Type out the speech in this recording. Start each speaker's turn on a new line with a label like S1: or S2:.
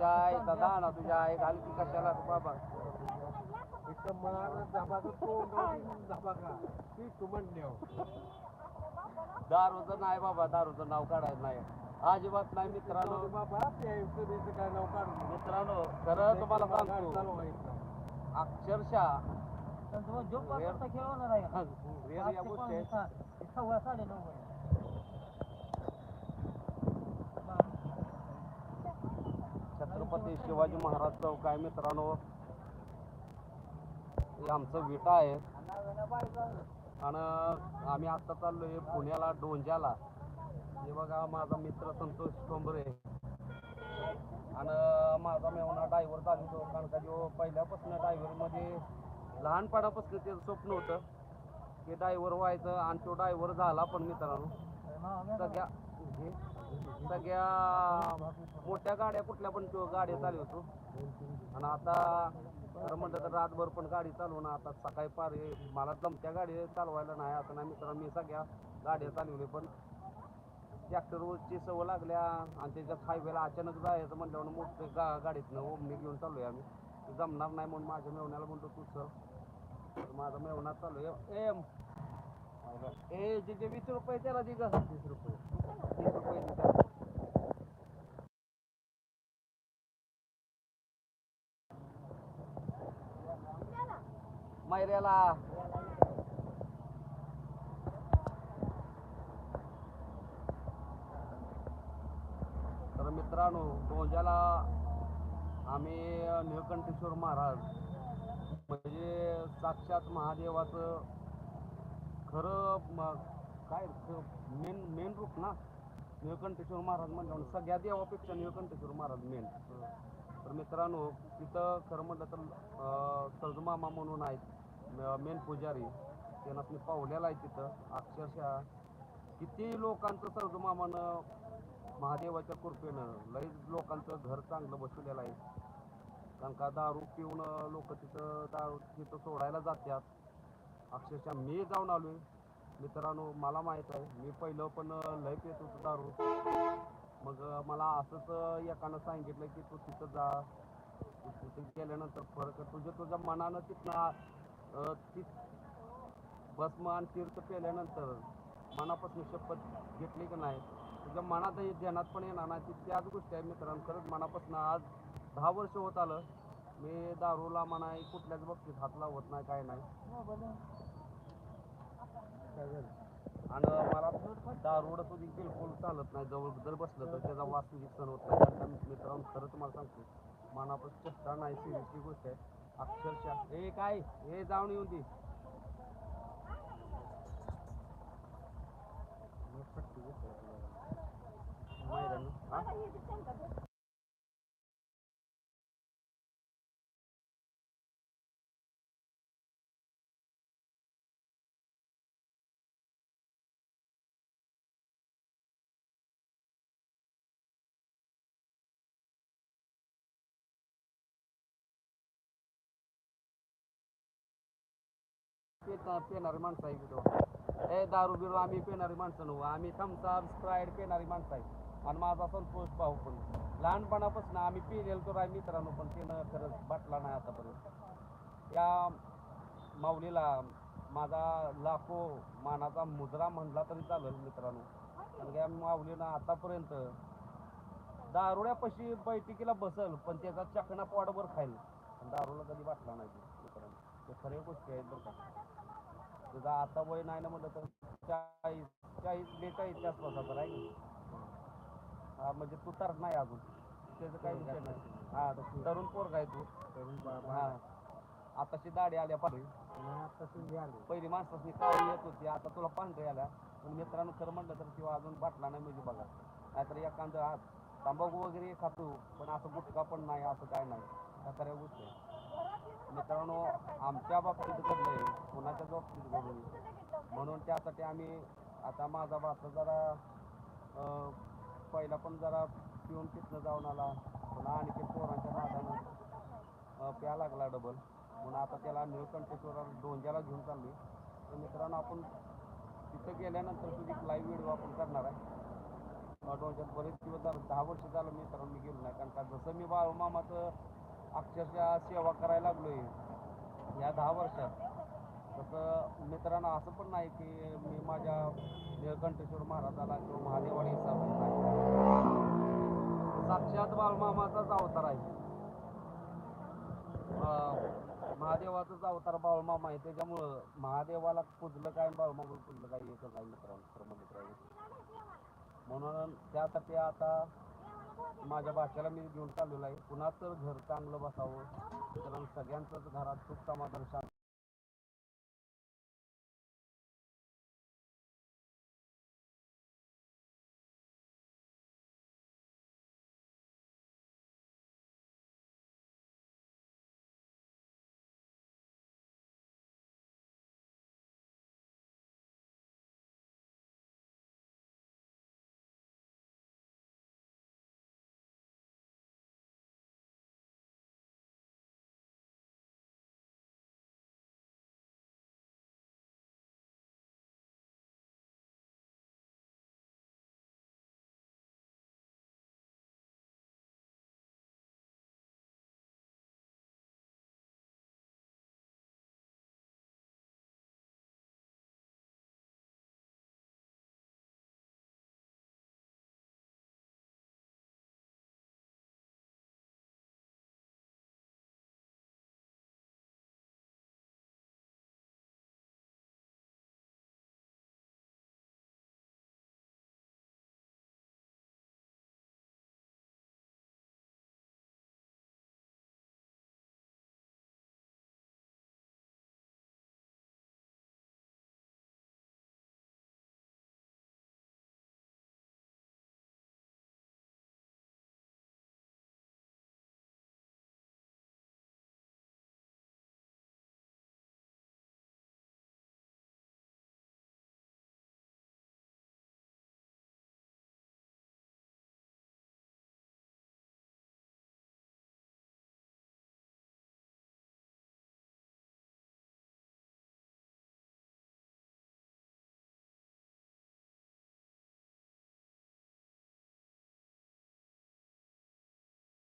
S1: तुझ्या आईचा दाना तुझ्या आई घाल की कशाला बाबा?
S2: इथं मार धबाका तोंड धबाका ती तू म्हणल्यावर
S1: दारूचं नाही बाबा दारूचं नाव काढायचं नाही. अजिबात नाही मित्रांनो.
S2: बाबा त्या युक्तीचं काय नाव काढून
S1: मित्रांनो खरं तुम्हाला सांगतो. अक्षरशः
S3: झोप
S1: वेळ-
S3: वाजता खेळवणार आहे. का?
S1: वेळ या गोष्टी छत्रपती शिवाजी महाराज चौक आहे मित्रांनो. हे आमचं विटा आहे. आणि आम्ही आता चाललोय पुण्याला डोंजाला. हे बघा माझा मित्र संतोष ठोंबरे आणि माझा मेवणा ड्रायव्हर चालवतो कारण का जो पहिल्यापासून ड्रायव्हरमध्ये लहानपणापासून ते स्वप्न होतं. की ड्रायव्हर व्हायचं आणि तो ड्रायव्हर झाला पण मित्रांनो. सगळ्या सगळ्या मोठ्या गाड्या कुठल्या पण तो गाड्या चालवतो आणि आता खरं म्हटलं तर रातभर पण गाडी चालवून आता सकाळी पार मला जमत्या गाडी चालवायला नाही असं नाही मित्र मी सगळ्या गाड्या चालवले पण ट्रॅक्टरवरची सवय लागल्या आणि त्याच्यात हायवेला अचानक जायचं म्हटल्यावर मोठे गा गाडीतनं ओमनी घेऊन चाललोय आम्ही. जमणार नाही म्हणून माझ्या मेवण्याला म्हणतो तू सर तर माझा मेवणा चालू आहे एम ए जे जे वीस रुपये त्याला दे वीस रुपये. मैऱ्याला. तर मित्रांनो गोंजाला आम्ही निळकंठेश्वर महाराज म्हणजे साक्षात महादेवाचं खरं काय मेन मेन रूप ना? निळकंठेश्वर महाराज म्हणल्यावर सगळ्या देवापेक्षा निळकंठेश्वर महाराज मेन तर मित्रांनो तिथं खरं म्हटलं तर तर्जमामा सर्जमामा म्हणून आहेत मेन पुजारी. त्यांना मी पावलेला आहे तिथं. अक्षरशः किती लोकांचं सर्जमामानं महादेवाच्या कृपेनं लईच लोकांचं घर चांगलं बसवलेलं आहे. कारण का दारू पिऊन लोक तिथं दारू तिथं सोडायला जातात. अक्षरशः मी जाऊन आलोय. मित्रांनो मला माहीत आहे मी पहिलं पण लय पेत होतो दारू. मग मला असंच एकानं सांगितलं की तू तिथं जा. तिथे केल्यानंतर गेल्यानंतर फरक तुझ्या तुझ्या मनानं तिथनं अं, ती भस्म आणि तीर्थ पेल्यानंतर मनापासून शपथ घेतली की नाही? तुझ्या मनातही ध्यानात पण येणार नाही. ती त्याच गोष्टी आहे मित्रांनो. खरंच मनापासून आज दहा वर्ष होत आलं. मी दारूला म्हणा कुठल्याच बाबतीत हात लावत नाही काय नाही. हो, आणि मला दारूड तुझी बिलकुल चालत नाही. जवळ जर बसलं तर त्याचा वास तुझी सण होत नाही. कारण मित्रांनो खरं तुम्हाला सांगतो मनापासून चेष्टा नाही सिरियसली गोष्ट आहे. अक्षरशः हे काय? हे जाऊन येऊन दे. मैदान पेणारी माणसं आहे तिथं हे दारू बिरू आम्ही पेणारी माणसं नव्हू. आम्ही थम्सअप स्प्राईड पेणारी माणसं आहे. आणि माझा संतोष पाहू पण. लहानपणापासून आम्ही पिलेलो तर आहे मित्रांनो पण त्यानं खरंच बाटला नाही आतापर्यंत. या माऊलीला माझा लाखो मानाचा मुद्रा म्हणला तरी चालेल मित्रांनो. कारण या माऊलीनं आतापर्यंत दारुड्यापाशी बैठकीला बसल पण त्याचा चकणा पोटभर खाईल दारूला कधी वाटला नाही मित्रांनो. ते खऱ्या गोष्टी आहेत बरं का. तुझा आता वय नाही ना म्हटलं तर चाळीस चाळीस बेचाळीसच्या आसपास राहील. हा म्हणजे तू तर नाही अजून. त्याचं काही विषय नाही. हा तरुण पोरगा आहे तू.
S2: तरुण
S1: हा. आताची दाढी आल्या पाहिजे पहिली माणसाची काळी येत होती. आता तुला पांढरी आल्या. पण मित्रांनो खरं म्हटलं तर किंवा अजून बाटला नाही म्हणजे बघा. नाहीतर एखादं हा तंबाखू वगैरे खातो. पण असं गुटखा पण नाही असं काय नाही. त्या खऱ्या गोष्टी आहे. मित्रांनो आमच्या बाबतीत घडलंय कोणाच्या बाबतीत घडून म्हणून त्यासाठी आम्ही आता माझा भाचा जरा पहिला पण जरा पिऊन तिथनं जाऊन आला. पुन्हा आणखी पोरांच्या नादानं प्या लागला डबल म्हणून आता त्याला निळकंठेश्वर डोंजाला घेऊन चालली तर मित्रांनो आपण तिथं गेल्यानंतर तुझी लाईव्ह व्हिडिओ आपण करणार आहे. डोंगरात बरेच दिवस झालं दहा वर्ष झालं मित्रांनो मी गेलो नाही. कारण का जसं मी बाळू मामाचं अक्षरशः सेवा करायला लागलो आहे या दहा वर्षात. तसं मित्रांनो असं पण नाही की मी माझ्या निळकंठेश्वर महाराजाला किंवा महादेवाला विसरलो साक्षात बाळमामाचाच अवतार आहे. महादेवाचाच अवतार बाळमामा आहे. त्याच्यामुळं महादेवाला पुजलं काय बाळमामा पुजलं काय एकच म्हणजे आहे मित्रांनो मित्र मित्रांनो म्हणून त्यासाठी आता माझ्या भाच्याला मी घेऊन चाललेलो आहे. कुणाचं घर चांगलं बसावं. कारण सगळ्यांचंच घरात सुख समाधान शांत